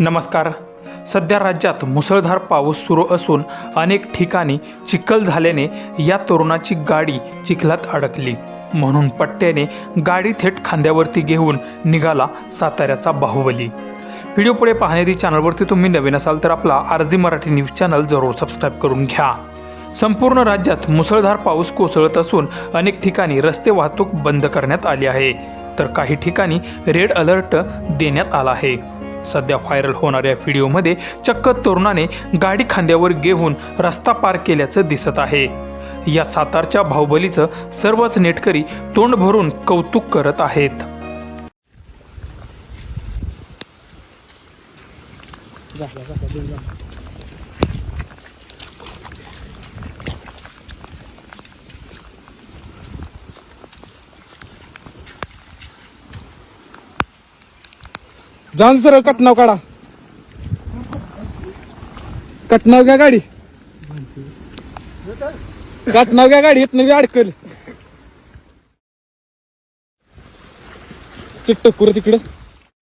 नमस्कार. सध्या राज्यात मुसळधार पाऊस सुरू असून अनेक ठिकाणी चिखल झाल्याने या तरुणाची गाडी चिखलात अडकली. म्हणून पट्ट्याने गाडी थेट खांद्यावरती घेऊन निघाला साताऱ्याचा बाहुबली. व्हिडिओ पुढे पाहण्याआधी चॅनलवरती तुम्ही नवीन असाल तर आपला आरजी मराठी न्यूज चॅनल जरूर सबस्क्राईब करून घ्या. संपूर्ण राज्यात मुसळधार पाऊस कोसळत असून अनेक ठिकाणी रस्ते वाहतूक बंद करण्यात आली आहे. तर काही ठिकाणी रेड अलर्ट देण्यात आला आहे. सध्या व्हायरल होणाऱ्या व्हिडिओमध्ये चक्क तरुणाने गाडी खांद्यावर घेऊन रस्ता पार केल्याचं दिसत आहे. या सातारच्या बाहुबलीचं सर्वच नेटकरी तोंड भरून कौतुक करत आहेत. जाऊन सरळ कटनाव काढा. कटनाव घ्या गाडी. कटनाव घ्या गाडी इथनं बी अडकल. चिट्ट कुर तिकडं.